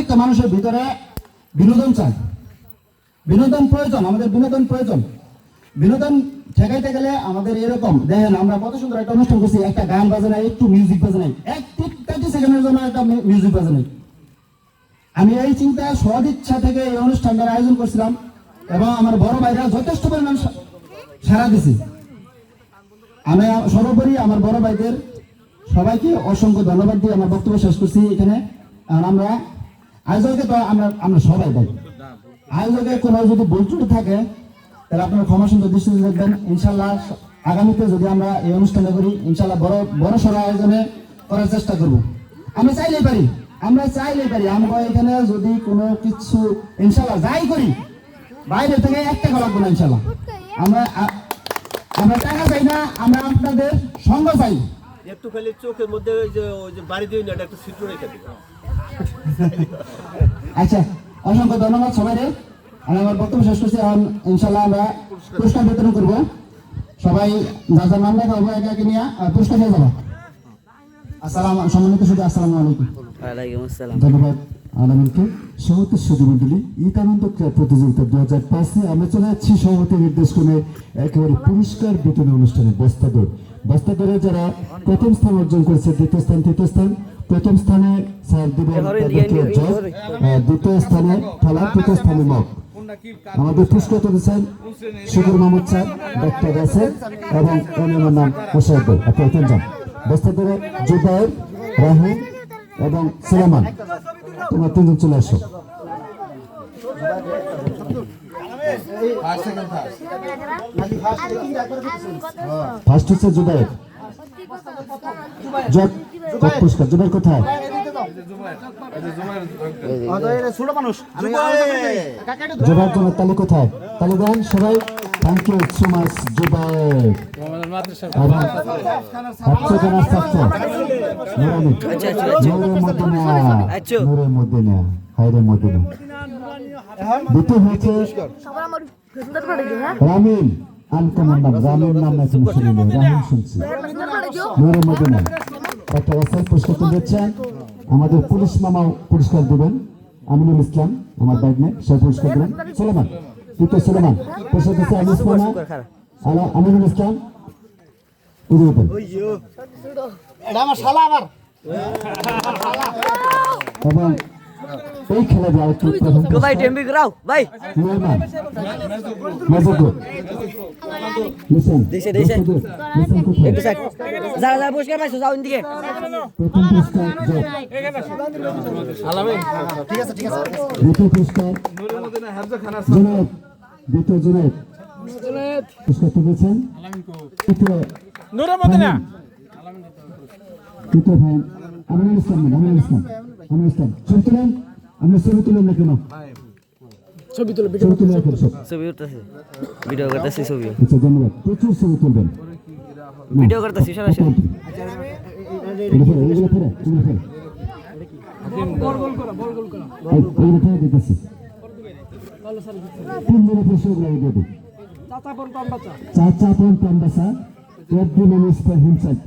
প্রত্যেকটা মানুষের ভিতরে বিনোদন চাই। বিনোদন প্রয়োজন, আমাদের বিনোদন প্রয়োজন। বিনোদন ঠেকাইতে গেলে আমাদের এরকম, দেখেন আমরা কত সুন্দর একটা অনুষ্ঠান করছি, একটা গান বাজে নাই, একটু মিউজিক বাজে নাই থার্টি সেকেন্ডের জন্য একটা মিউজিক বাজে নাই। আমি এই চিন্তা সদ ইচ্ছা থেকে এই অনুষ্ঠানটার আয়োজন করছিলাম এবং আমার বড় ভাইরা যথেষ্ট পরিমাণ সারা দিছি। আমি সর্বোপরি আমার বড় ভাইদের সবাইকে অসংখ্য ধন্যবাদ দিয়ে আমার বক্তব্য শেষ করছি এখানে। আর আমরা আয়োজকে তো আমরা আমরা সবাই ভাই আয়োজকে কোনো যদি ভুল থাকে, তাহলে আপনারা ক্ষমা সুন্দর দৃষ্টিতে দেখবেন। ইনশাল্লাহ আগামীতে যদি আমরা এই অনুষ্ঠানটা করি, ইনশাল্লাহ বড় বড় সড়ো আয়োজনে করার চেষ্টা করব। আমরা চাইলেই পারি। আমরা চাইলেই পারি। আমরা এখানে যদি কোনো কিছু ইনশাল্লাহ যাই করি, বাইরে থেকে একটা লাগবে না ইনশাল্লাহ। আমরা আমরা টাকা চাই না, আমরা আপনাদের সঙ্গ চাই। একটু খালি চোখের মধ্যে ওই যে বাড়ি দিয়ে না একটু ছিদ্র রেখে দিবে আচ্ছা অসংখ্য ধন্যবাদ সবাই আমি আমার বক্তব্য শেষ করছি। এখন ইনশাল্লাহ আমরা পুরস্কার বিতরণ করব। সবাই যা যা নাম লেখা হবে একে নিয়ে পুরস্কার নিয়ে যাব। আসসালাম সম্মানিত শুধু আসসালামু আলাইকুম। ওয়ালাইকুম আসসালাম। ধন্যবাদ আলামিনকে। সভাপতি সুধীমণ্ডলী ঈদ আনন্দ ক্রীড়া প্রতিযোগিতা দু হাজার পাঁচে আমরা চলে যাচ্ছি সভাপতি নির্দেশক্রমে একেবারে পুরস্কার বিতরণ অনুষ্ঠানে। বস্তাদর বস্তাদরে যারা প্রথম স্থান অর্জন করেছে দ্বিতীয় স্থান তৃতীয় স্থান প্রথম স্থানে স্যার দিবেন তাদেরকে জজ। আহ, দ্বিতীয় স্থানে থালা তৃতীয় স্থানে মগ আমাদের পুরস্কার দিচ্ছেন শুকুর মাহমুদ স্যার ডক্টর রাসেল এবং অন্যান্য নাম মোশাহিদ আপনার এখানে যান। বস্তাদরে জুবাইর রাহুল এবং সুলেমান তোমরা তিনজন চলে আসো। ফার্স্ট হচ্ছে জুবাইর জগ পুরস্কার জুবাইর কোথায় জুবাইর জন্য তালি কোথায় তালি দেন সবাই থ্যাংক রামিন নাম রামিন নাম রামিন শুনছি ফেসবুকে পাঠাইছো নূরে মদিনা ডক্টর রাসেল পুরস্কার দিচ্ছেন আমাদের পুলিশ মামাও পুরস্কার দেবেন। আমিনুল ইসলাম আমার নেই সে পুরস্কার দেবেন। সুলেমান তৃতীয় সুলেমান পুরস্কার দিচ্ছে আনিস মামা আলা আমিনুল ইসলাম উদয় দেবেন এবং এই খেলা যে আরেকটু প্রথম গো ভাই টেম্পি করাও ভাই। সুলেমান মজুদ লিসেন দিছে, দিছে। একটু সাইড যারা যারা পুরস্কার পাইছো যাও দিকে প্রথম পুরস্কার জয়। দ্বিতীয় পুরস্কার জুনায়দ। দ্বিতীয় জুনায়দ। পুরস্কার তুলেছেন তৃতীয় নুরমদিনা তৃতীয় ভাই আমিনুল ইসলাম আমিনুল ইসলাম আমিনুল ইসলাম। ছবি আপনি ছবি তুলেন না কেন? ছবি তুলে ছবি তুলে রাখেন সব। ছবি উঠতেছে। ভিডিও করতেছি ছবি। আচ্ছা ধন্যবাদ। প্রচুর ছবি তুলবেন। ভিডিও করতেছি পর সেগুলো দিয়ে দিই। চাচা পন পাম্বাসা, is for himself.